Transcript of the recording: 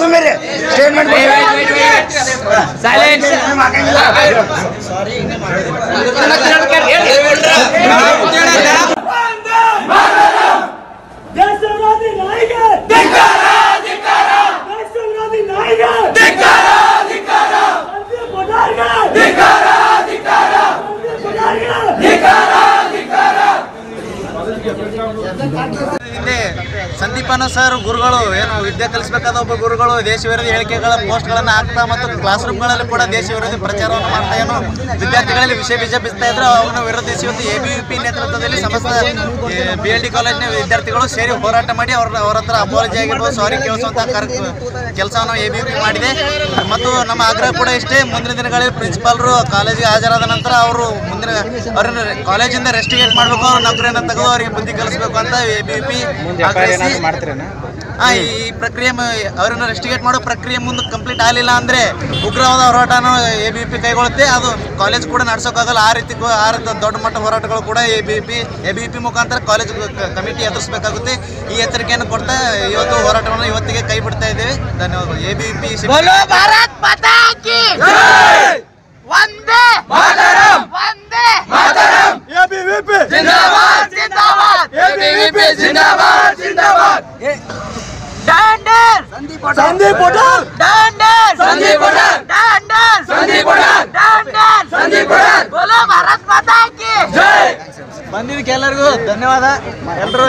ಸುಮ್ಮನೆ ಸ್ಟೇಟ್ಮೆಂಟ್ ದೇಶವಿರೋಧಿ ಇಲ್ಲಿ ಸಂದೀಪನ ಸರ್, ಗುರುಗಳು, ಏನು ವಿದ್ಯೆ ಕಲಿಸಬೇಕಾದ ಒಬ್ಬ ಗುರುಗಳು ದೇಶ ವಿರೋಧಿ ಹೇಳಿಕೆಗಳ ಪೋಸ್ಟ್ಗಳನ್ನು ಹಾಕ್ತಾ ಮತ್ತು ಕ್ಲಾಸ್ ರೂಮ್ಗಳಲ್ಲಿ ಕೂಡ ದೇಶ ವಿರೋಧಿ ಪ್ರಚಾರವನ್ನು ಮಾಡ್ತಾ ಏನು ವಿದ್ಯಾರ್ಥಿಗಳಲ್ಲಿ ವಿಷಯ ಬೀಜ ಬಿಸ್ತಾ ಇದ್ರು ಅವನ್ನ ವಿರೋಧಿಸಿ ಒಂದು ಎ ಬಿ ನೇತೃತ್ವದಲ್ಲಿ ಸಮಸ್ತ ಬಿ ಎಲ್ ಡಿ ಕಾಲೇಜಿನ ವಿದ್ಯಾರ್ಥಿಗಳು ಸೇರಿ ಹೋರಾಟ ಮಾಡಿ ಅವ್ರ ಅವ್ರ ಹತ್ರ ಅಪಾಲಜಿ ಆಗಿರ್ಬೋದು ಸಾರಿ ಕೇಳಿಸುವಂಥ ಕೆಲಸವನ್ನು ಎ ಬಿ ಮಾಡಿದೆ. ಮತ್ತು ನಮ್ಮ ಆಗ್ರಹ ಕೂಡ ಇಷ್ಟೇ, ಮುಂದಿನ ದಿನಗಳಲ್ಲಿ ಪ್ರಿನ್ಸಿಪಾಲ್ರು ಕಾಲೇಜಿಗೆ ಹಾಜರಾದ ನಂತರ ಅವರು ಮುಂದಿನ, ಅವರನ್ನು ಕಾಲೇಜಿಂದ ರೆಸ್ಟಿಗೇಟ್ ಮಾಡಬೇಕು, ಅವ್ರ ನೌಕರಿಯನ್ನು ತೆಗೆದು ಅವರಿಗೆ ಬುದ್ಧಿ ಕಲಿಸಬೇಕು ಅಂತ ಎ ಬಿ ಪಿ ಈ ಪ್ರಕ್ರಿಯೆ ಅವರನ್ನು ರೆಸ್ಟಿಗೇಟ್ ಮಾಡೋ ಪ್ರಕ್ರಿಯೆ ಮುಂದೆ ಕಂಪ್ಲೀಟ್ ಆಗಲಿಲ್ಲ ಅಂದ್ರೆ ಉಗ್ರವಾದ ಹೋರಾಟನ ಎ ಬಿ ಪಿ ಕೈಗೊಳ್ಳುತ್ತೆ. ಅದು ಕಾಲೇಜ್ ಕೂಡ ನಡೆಸೋಕ್ಕಾಗಲ್ಲ ಆ ರೀತಿ ಆ ರೀತಿ ದೊಡ್ಡ ಮಟ್ಟ ಹೋರಾಟಗಳು ಕೂಡ A B P A B P ಮುಖಾಂತರ ಕಾಲೇಜ್ ಕಮಿಟಿ ಎದುರಿಸಬೇಕಾಗುತ್ತೆ. ಈ ಎಚ್ಚರಿಕೆಯನ್ನು ಕೊಡ್ತಾ ಇವತ್ತು ಹೋರಾಟವನ್ನು ಇವತ್ತಿಗೆ ಕೈ ಬಿಡ್ತಾ ಇದ್ದೇವೆ. ಧನ್ಯವಾದಗಳು. A B P Bharat Mata ಕಿ ಒಂದೇ ಒಂದೇ ಜಿಂದಾಬಾದ್ ಜಿಂದಾಬಾದ್ ಜಿಂದಾಬಾದ್ ಸಂದೀಪ್ ಸಂದೀಪ್ ಸಂದೀಪ್ ಸಂದೀಪ್ ಬೋಲೋ ಭಾರತ್ ಮಾತಾ ಕಿ ಬಂದಿದ್ದಕ್ಕೆ ಎಲ್ಲರಿಗೂ ಧನ್ಯವಾದ. ಎಲ್ಲರೂ